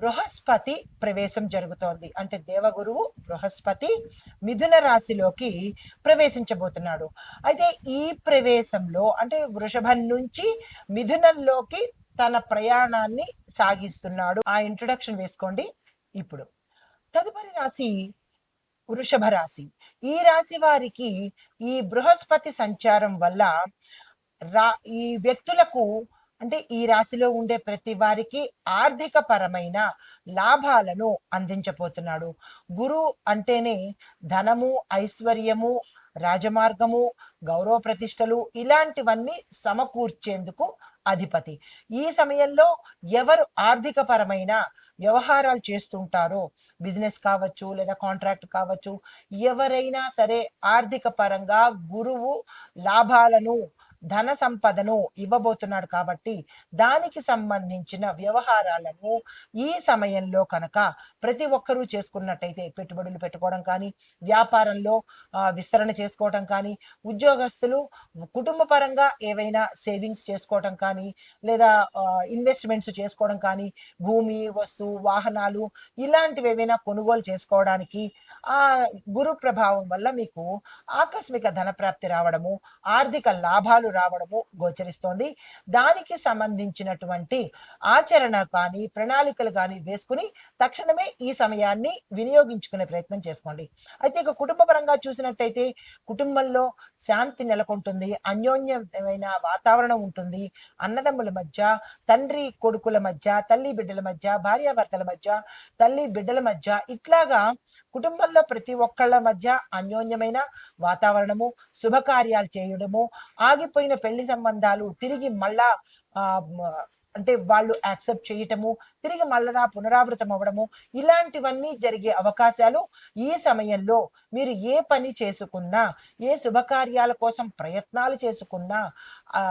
బృహస్పతి ప్రవేశం జరుగుతోంది. అంటే దేవగురువు బృహస్పతి మిథున రాశిలోకి ప్రవేశించబోతున్నాడు. అయితే ఈ ప్రవేశంలో అంటే వృషభం నుంచి మిథునంలోకి తన ప్రయాణాన్ని సాగిస్తున్నాడు. ఆ ఇంట్రొడక్షన్ వేసుకోండి ఇప్పుడు. తదుపరి రాశి వృషభ రాశి. ఈ రాశి వారికి ఈ బృహస్పతి సంచారం వల్ల రా ఈ వ్యక్తులకు అంటే ఈ రాశిలో ఉండే ప్రతి వారికి ఆర్థిక పరమైన లాభాలను అందించబోతున్నాడు. గురు అంటేనే ధనము ఐశ్వర్యము రాజమార్గము గౌరవ ప్రతిష్టలు ఇలాంటివన్నీ సమకూర్చేందుకు అధిపతి. ఈ సమయంలో ఎవరు ఆర్థిక పరమైన వ్యవహారాలు చేస్తుంటారో బిజినెస్ కావచ్చు లేదా కాంట్రాక్ట్ కావచ్చు ఎవరైనా సరే ఆర్థిక పరంగా గురువు లాభాలను ధన సంపదను ఇవ్వబోతున్నాడు కాబట్టి దానికి సంబంధించిన వ్యవహారాలను ఈ సమయంలో కనుక ప్రతి ఒక్కరూ చేసుకున్నట్టయితే పెట్టుబడులు పెట్టుకోవడం కానీ వ్యాపారంలో విస్తరణ చేసుకోవడం కానీ ఉద్యోగస్తులు కుటుంబ పరంగా ఏవైనా సేవింగ్స్ చేసుకోవడం కానీ లేదా ఇన్వెస్ట్మెంట్స్ చేసుకోవడం కానీ భూమి వస్తువు వాహనాలు ఇలాంటివి ఏవైనా కొనుగోలు చేసుకోవడానికి ఆ గురు ప్రభావం వల్ల మీకు ఆకస్మిక ధన ప్రాప్తి రావడము ఆర్థిక లాభాలు రావడము గోచరిస్తోంది. దానికి సంబంధించినటువంటి ఆచరణ కానీ ప్రణాళికలు కానీ వేసుకుని తక్షణమే ఈ సమయాన్ని వినియోగించుకునే ప్రయత్నం చేసుకోండి. అయితే ఇక కుటుంబ పరంగా చూసినట్టయితే కుటుంబంలో శాంతి నెలకొంటుంది అన్యోన్యమైన వాతావరణం ఉంటుంది. అన్నదమ్ముల మధ్య తండ్రి కొడుకుల మధ్య తల్లి బిడ్డల మధ్య భార్యాభర్తల మధ్య తల్లి బిడ్డల మధ్య ఇట్లాగా కుటుంబంలో ప్రతి ఒక్కళ్ళ మధ్య అన్యోన్యమైన వాతావరణము శుభకార్యాలు చేయడము ఆగిపోయిన పెళ్ళి సంబంధాలు తిరిగి మళ్ళా ఆ అంటే వాళ్ళు యాక్సెప్ట్ చేయటము తిరిగి మళ్ళా పునరావృతం అవ్వడము ఇలాంటివన్నీ జరిగే అవకాశాలు ఈ సమయంలో మీరు ఏ పని చేసుకున్నా ఏ శుభకార్యాల కోసం ప్రయత్నాలు చేసుకున్నా ఆ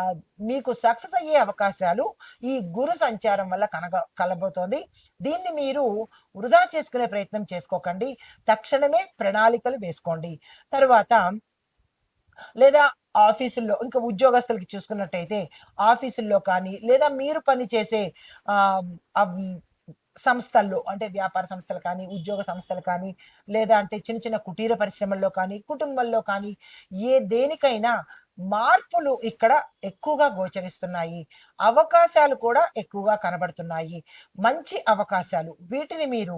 మీకు సక్సెస్ అయ్యే అవకాశాలు ఈ గురు సంచారం వల్ల కనగ కలబోతోంది. దీన్ని మీరు వృధా చేసుకునే ప్రయత్నం చేసుకోకండి. తక్షణమే ప్రణాళికలు వేసుకోండి. తర్వాత లేదా ఆఫీసుల్లో ఇంకా ఉద్యోగస్తులకి చూసుకున్నట్టయితే ఆఫీసుల్లో కానీ లేదా మీరు పని చేసే సంస్థల్లో అంటే వ్యాపార సంస్థలు కానీ ఉద్యోగ సంస్థలు కానీ లేదా అంటే చిన్న చిన్న కుటీర పరిశ్రమల్లో కానీ కుటుంబంలో కానీ ఏ దేనికైనా మార్పులు ఇక్కడ ఎక్కువగా గోచరిస్తున్నాయి. అవకాశాలు కూడా ఎక్కువగా కనబడుతున్నాయి. మంచి అవకాశాలు. వీటిని మీరు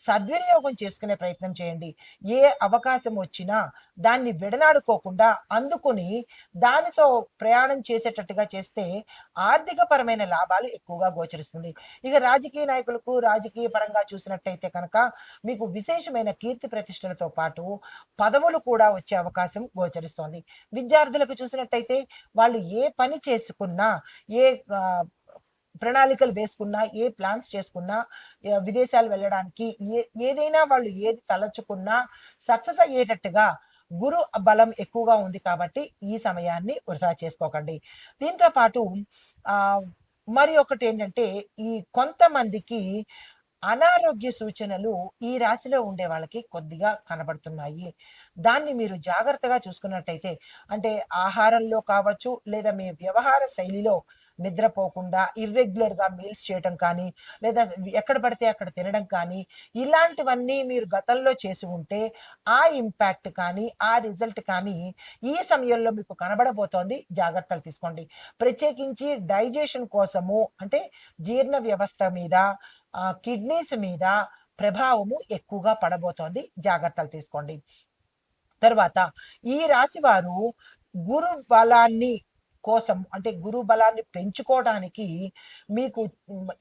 సద్వినియోగం చేసుకునే ప్రయత్నం చేయండి. ఏ అవకాశం వచ్చినా దాన్ని విడనాడుకోకుండా అందుకుని దానితో ప్రయాణం చేసేటట్టుగా చేస్తే ఆర్థిక పరమైన లాభాలు ఎక్కువగా గోచరిస్తుంది. ఇక రాజకీయ నాయకులకు రాజకీయ పరంగా చూసినట్టయితే కనుక మీకు విశేషమైన కీర్తి ప్రతిష్టలతో పాటు పదవులు కూడా వచ్చే అవకాశం గోచరిస్తోంది. విద్యార్థులకు చూసినట్టయితే వాళ్ళు ఏ పని చేసుకున్నా ఏ ప్రణాళికలు వేసుకున్నా ఏ ప్లాన్స్ చేసుకున్నా విదేశాలు వెళ్ళడానికి ఏ ఏదైనా వాళ్ళు ఏది తలచుకున్నా సక్సెస్ అయ్యేటట్టుగా గురు బలం ఎక్కువగా ఉంది కాబట్టి ఈ సమయాన్ని వృధా చేసుకోకండి. దీంతో పాటు ఆ మరి ఒకటి ఏంటంటే ఈ కొంతమందికి అనారోగ్య సూచనలు ఈ రాశిలో ఉండే వాళ్ళకి కొద్దిగా కనబడుతున్నాయి. దాన్ని మీరు జాగ్రత్తగా చూసుకున్నట్టయితే అంటే ఆహారంలో కావచ్చు లేదా మీ వ్యవహార శైలిలో నిద్రపోకుండా ఇర్రెగ్యులర్గా మీల్స్ చేయటం కానీ లేదా ఎక్కడ పడితే అక్కడ తినడం కానీ ఇలాంటివన్నీ మీరు గతంలో చేసి ఉంటే ఆ ఇంపాక్ట్ కానీ ఆ రిజల్ట్ కానీ ఈ సమయంలో మీకు కనబడబోతోంది. జాగ్రత్తలు తీసుకోండి. ప్రత్యేకించి డైజెషన్ కోసము అంటే జీర్ణ వ్యవస్థ మీద కిడ్నీస్ మీద ప్రభావము ఎక్కువగా పడబోతోంది. జాగ్రత్తలు తీసుకోండి. తర్వాత ఈ రాశి వారు గురు బలాన్ని కోసం అంటే గురు బలాన్ని పెంచుకోవడానికి మీకు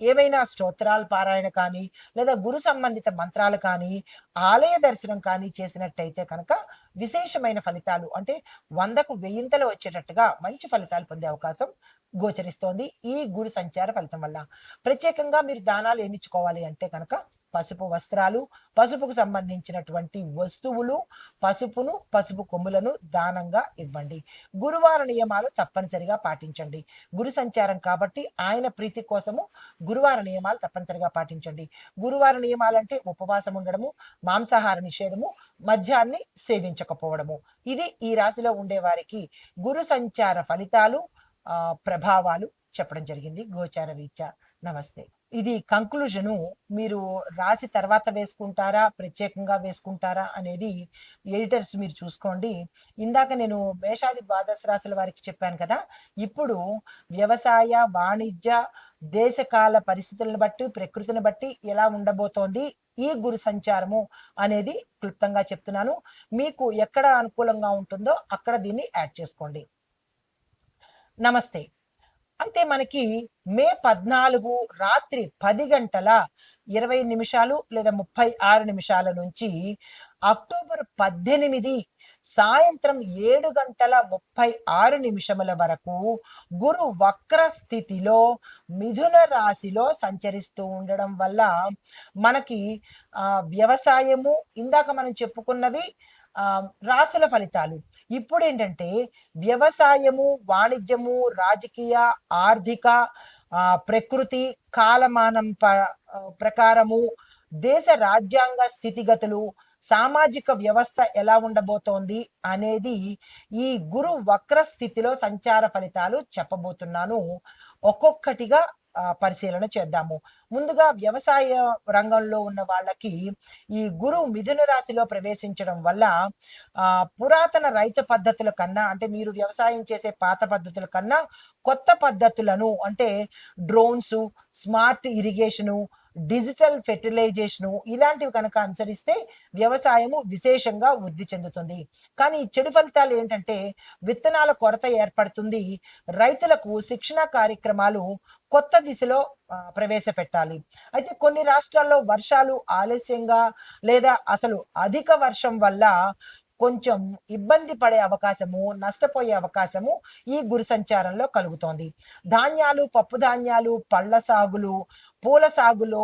ఏమైనా ఏవైనా స్తోత్రాలు పారాయణ కానీ లేదా గురు సంబంధిత మంత్రాలు కానీ ఆలయ దర్శనం కానీ చేసినట్టయితే కనుక విశేషమైన ఫలితాలు అంటే వందకు వెయ్యింతలు వచ్చేటట్టుగా మంచి ఫలితాలు పొందే అవకాశం గోచరిస్తోంది ఈ గురు సంచార ఫలితం వల్ల. ప్రత్యేకంగా మీరు దానాలు ఏమిచ్చుకోవాలి అంటే కనుక పసుపు వస్త్రాలు పసుపుకు సంబంధించినటువంటి వస్తువులు పసుపును పసుపు కొమ్ములను దానంగా ఇవ్వండి. గురువార నియమాలు తప్పనిసరిగా పాటించండి. గురు సంచారం కాబట్టి ఆయన ప్రీతి కోసము గురువార నియమాలు తప్పనిసరిగా పాటించండి. గురువార నియమాలంటే ఉపవాసం ఉండడము మాంసాహార నిషేధము మద్యాన్ని సేవించకపోవడము. ఇది ఈ రాశిలో ఉండే వారికి గురు సంచార ఫలితాలు ఆ ప్రభావాలు చెప్పడం జరిగింది. గోచార రీత్యా. నమస్తే. ఇది కంక్లూజను మీరు రాసి తర్వాత వేసుకుంటారా? ప్రత్యేకంగా వేసుకుంటారా? అనేది ఎడిటర్స్ మీరు చూసుకోండి. ఇందాక నేను మేషాది ద్వాదశ రాశుల వారికి చెప్పాను కదా. ఇప్పుడు వ్యవసాయ వాణిజ్య దేశకాల పరిస్థితులను బట్టి ప్రకృతిని బట్టి ఎలా ఉండబోతోంది? ఈ గురు సంచారము అనేది క్లుప్తంగా చెప్తున్నాను. మీకు ఎక్కడ అనుకూలంగా ఉంటుందో అక్కడ దీన్ని యాడ్ చేసుకోండి. నమస్తే. అయితే మనకి మే పద్నాలుగు రాత్రి పది గంటల ఇరవై నిమిషాలు లేదా ముప్పై ఆరు నిమిషాల నుంచి అక్టోబర్ పద్దెనిమిది సాయంత్రం ఏడు గంటల ముప్పై ఆరు నిమిషముల వరకు గురు వక్ర స్థితిలో మిథున రాశిలో సంచరిస్తూ ఉండడం వల్ల మనకి ఆ వ్యవసాయము ఇందాక మనం చెప్పుకున్నవి ఆ రాసుల ఫలితాలు. ఇప్పుడు ఏంటంటే వ్యవసాయము వాణిజ్యము రాజకీయ ఆర్థిక ప్రకృతి కాలమానం ప- ప్రకారము దేశ రాజ్యాంగ స్థితిగతులు సామాజిక వ్యవస్థ ఎలా ఉండబోతోంది అనేది ఈ గురు వక్ర స్థితిలో సంచార ఫలితాలు చెప్పబోతున్నాను. ఒక్కొక్కటిగా పరిశీలన చేద్దాము. ముందుగా వ్యవసాయ రంగంలో ఉన్న వాళ్ళకి ఈ గురు మిథున రాశిలో ప్రవేశించడం వల్ల ఆ పురాతన రైతు పద్ధతుల కన్నా అంటే మీరు వ్యవసాయం చేసే పాత పద్ధతుల కన్నా కొత్త పద్ధతులను అంటే drones smart irrigation digital fertilisation ఇలాంటివి కనుక అనుసరిస్తే వ్యవసాయము విశేషంగా వృద్ధి చెందుతుంది. కానీ చెడు ఫలితాలు ఏంటంటే విత్తనాల కొరత ఏర్పడుతుంది. రైతులకు శిక్షణ కార్యక్రమాలు కొత్త దిశలో ప్రవేశపెట్టాలి. అయితే కొన్ని రాష్ట్రాల్లో వర్షాలు ఆలస్యంగా లేదా అసలు అధిక వర్షం వల్ల కొంచెం ఇబ్బంది పడే అవకాశము నష్టపోయే అవకాశము ఈ గురి సంచారంలో కలుగుతోంది. ధాన్యాలు పప్పు ధాన్యాలు పళ్ళ సాగులు పూల సాగులో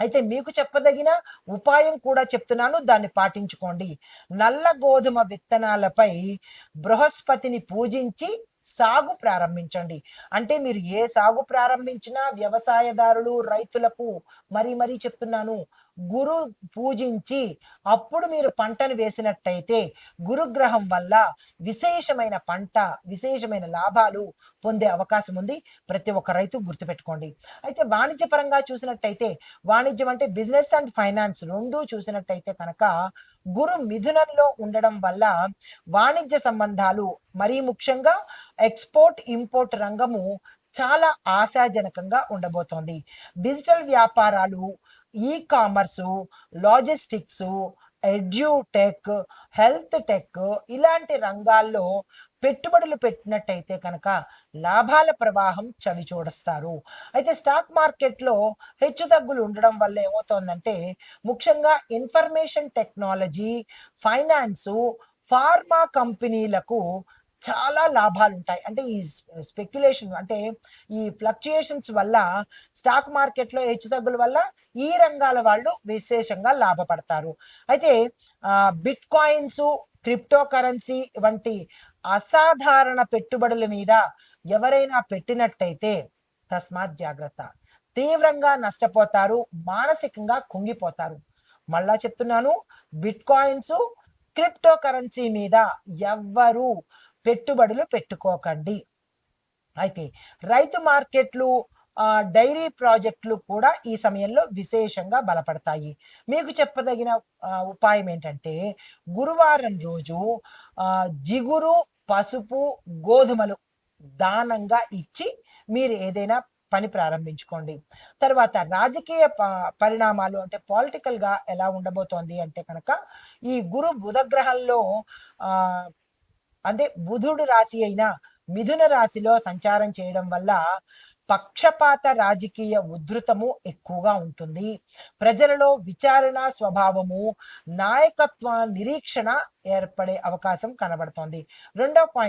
అయితే మీకు చెప్పదగిన ఉపాయం కూడా చెప్తున్నాను దాన్ని పాటించుకోండి. నల్ల గోధుమ విత్తనాలపై బృహస్పతిని పూజించి సాగు ప్రారంభించండి. అంటే మీరు ఏ సాగు ప్రారంభించినా వ్యవసాయదారులు రైతులకు మరీ మరీ చెప్తున్నాను గురు పూజించి అప్పుడు మీరు పంటను వేసినట్టయితే గురుగ్రహం వల్ల విశేషమైన పంట విశేషమైన లాభాలు పొందే అవకాశం ఉంది. ప్రతి ఒక్క రైతు గుర్తుపెట్టుకోండి. అయితే వాణిజ్య పరంగా చూసినట్టయితే వాణిజ్యం అంటే బిజినెస్ అండ్ ఫైనాన్స్ రెండు చూసినట్టయితే కనుక గురు మిథునంలో ఉండడం వల్ల వాణిజ్య సంబంధాలు మరీ ముఖ్యంగా ఎక్స్పోర్ట్ ఇంపోర్ట్ రంగము చాలా ఆశాజనకంగా ఉండబోతోంది. డిజిటల్ వ్యాపారాలు e commerce logistics edutech health tech ఇలాంటి రంగాల్లో పెట్టుబడులు పెట్టినట్టయితే కనుక లాభాల ప్రవాహం చవి చూడస్తారు. అయితే స్టాక్ మార్కెట్లో హెచ్చు తగ్గులు ఉండడం వల్ల ఏమవుతోందంటే ముఖ్యంగా ఇన్ఫర్మేషన్ టెక్నాలజీ ఫైనాన్సు ఫార్మా కంపెనీలకు చాలా లాభాలు ఉంటాయి. అంటే ఈ స్పెక్యులేషన్ అంటే ఈ ఫ్లక్చుయేషన్స్ వల్ల స్టాక్ మార్కెట్లో హెచ్చుతగ్గుల వల్ల ఈ రంగాల వాళ్ళు విశేషంగా లాభపడతారు. అయితే బిట్ కాయిన్స్ క్రిప్టో కరెన్సీ వంటి అసాధారణ పెట్టుబడుల మీద ఎవరైనా పెట్టినట్టయితే తస్మాత్ జాగ్రత్త. తీవ్రంగా నష్టపోతారు మానసికంగా కుంగిపోతారు. మళ్ళా చెప్తున్నాను బిట్ కాయిన్స్ క్రిప్టో కరెన్సీ మీద ఎవ్వరు పెట్టుబడులు పెట్టుకోకండి. అయితే రైతు మార్కెట్లు డైరీ ప్రాజెక్టులు కూడా ఈ సమయంలో విశేషంగా బలపడతాయి. మీకు చెప్పదగిన ఉపాయం ఏంటంటే గురువారం రోజు జిగురు పసుపు గోధుమలు దానంగా ఇచ్చి మీరు ఏదైనా పని ప్రారంభించుకోండి. తర్వాత రాజకీయ ప- పరిణామాలు అంటే పాలిటికల్గా ఎలా ఉండబోతోంది అంటే కనుక ఈ గురు బుధ గ్రహంలో ఆ అంటే బుధుడు రాశి అయిన మిథున రాశిలో సంచారం చేయడం వల్ల పక్షపాత రాజకీయ ఉధృతము ఎక్కువగా ఉంటుంది. ప్రజలలో విచారణ స్వభావము నాయకత్వ నిరీక్షణ ఏర్పడే అవకాశం కనబడుతోంది. రెండో పాయింట్